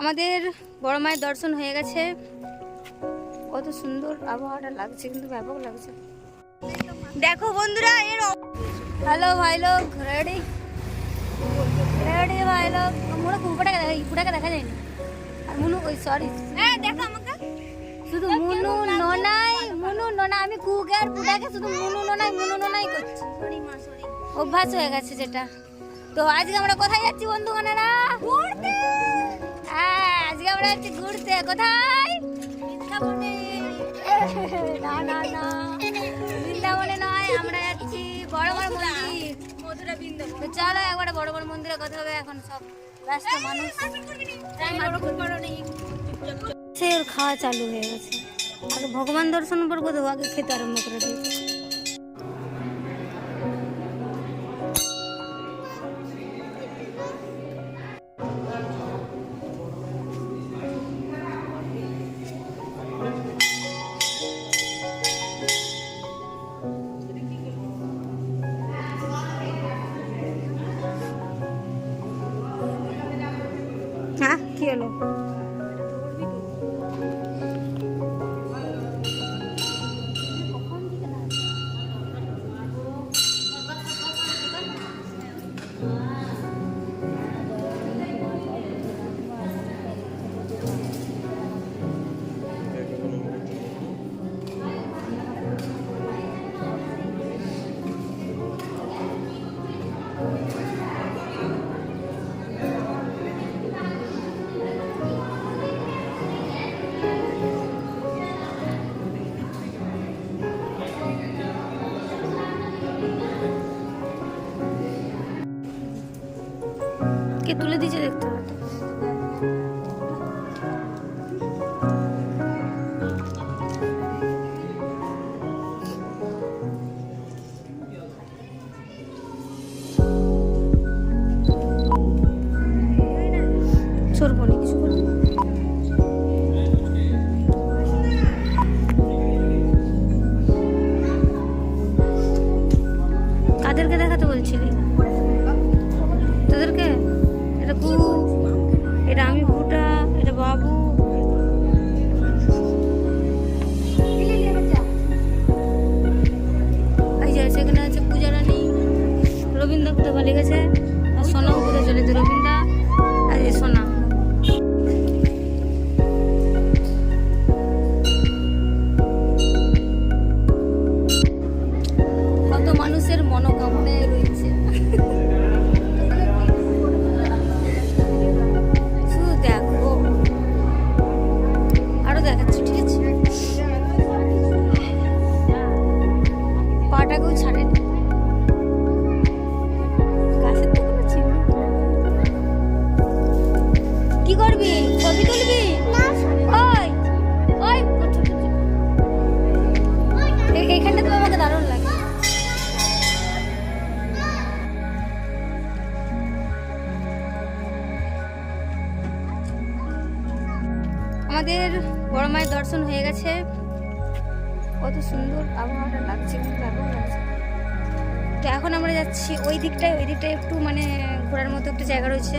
আমাদের বড় মায়ের দর্শন হয়ে গেছে। কত সুন্দর আবহাওয়াটা লাগছে কিন্তু ব্যাপক লাগছে। দেখো বন্ধুরা এর হ্যালো ভাই লোক রেডি রেডি ভাই লোক মোড়ে কুকুরটাকে দেখা ইপুটাকে দেখা যায়নি। আর মুনু ওই সরি হ্যাঁ দেখো আমাকে। শুধু মুনু ননাই মুনু ননা আমি কুকে আর পুটাকে শুধু মুনু ননাই মুনু ননাই করছি। অভ্যাস হয়ে গেছে যেটা। তো আজকে আমরা কোথায় যাচ্ছি বন্ধুগণেরা? ঘুরতে! হ্যাঁ আজকে আমরা যাচ্ছি ঘুরতে। কোথায়? না না না। বৃন্দাবনে নয়, আমরা যাচ্ছি বড় বড় মন্দির। তো চলো একবারে বড় বড় মন্দিরে কথা হবে, এখন সব ব্যস্ত মানুষ। খাওয়া চালু হয়ে গেছে। আগে ভগবান দর্শন করব তো আগে খেতে আরম্ভ করে দিয়েছে। হ্যাঁ কি তুলে দিয়েছে দেখতে হবে। আমাদের বড় মায়ের দর্শন হয়ে গেছে। কত সুন্দর আবহাওয়াটা লাগছে কিন্তু দারুণ লাগছে তো এখন আমরা যাচ্ছি ওই দিকটায় ওই দিকটায় একটু মানে ঘোরার মতো একটু জায়গা রয়েছে।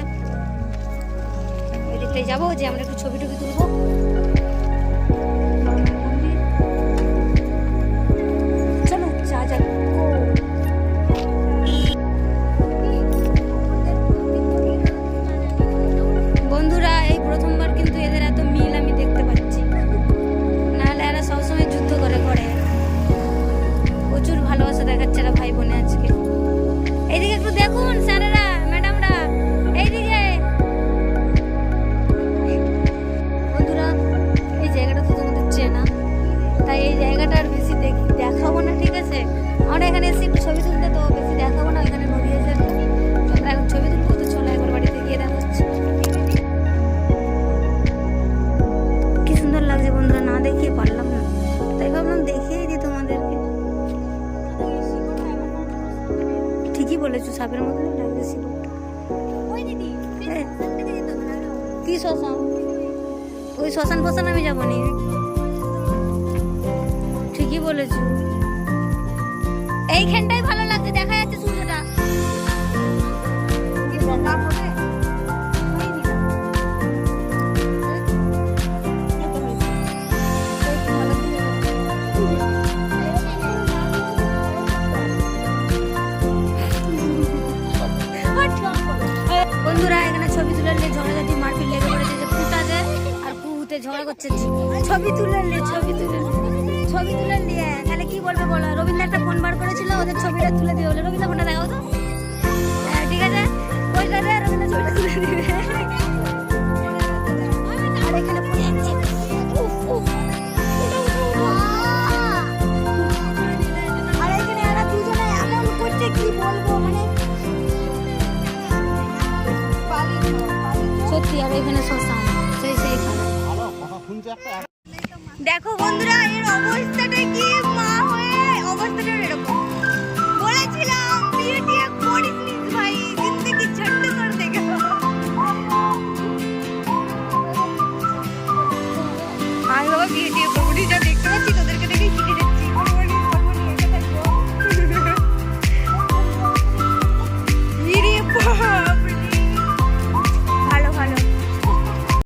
ওই দিকটায় যাব, যে আমরা একটু ছবি টবি তুলবো। ভাই বোনে আজকে। এইদিকে একটু দেখুন স্যারেরা, ম্যাডামরা। এইদিকে। বন্ধুরা, এই জায়গাটা তো তোমাদের চেনা। তাই এই জায়গাটা আর বেশি দেখি দেখাবো না, ঠিক আছে? আমরা এখানে এসে সাপের মতো লাগতেছিল কি শ্মশান ওই শ্মশান ফশান আমি যাব নি ঠিকই বলেছি এইখানটাই ভালো লাগছে দেখা যাচ্ছে সূর্যটা Thank you. করছে ছবি তুলে ছবি তুলে ছবি তুলে নিয়ে তাহলে কি বলবে বলো? রবীন্দ্র একটা ফোন বার করেছিল ওদের ছবিটা তুলে দিয়ে বলে রবীন্দ্র ফোনটা দেখাও তো। হ্যাঁ, ঠিক আছে? ওইটা দে রবীন্দ্র ছবিটা তুলে দিবে। মানে সত্যি আর এখানে শ্মশান দেখো বন্ধুরা এর অবস্থাটা কি?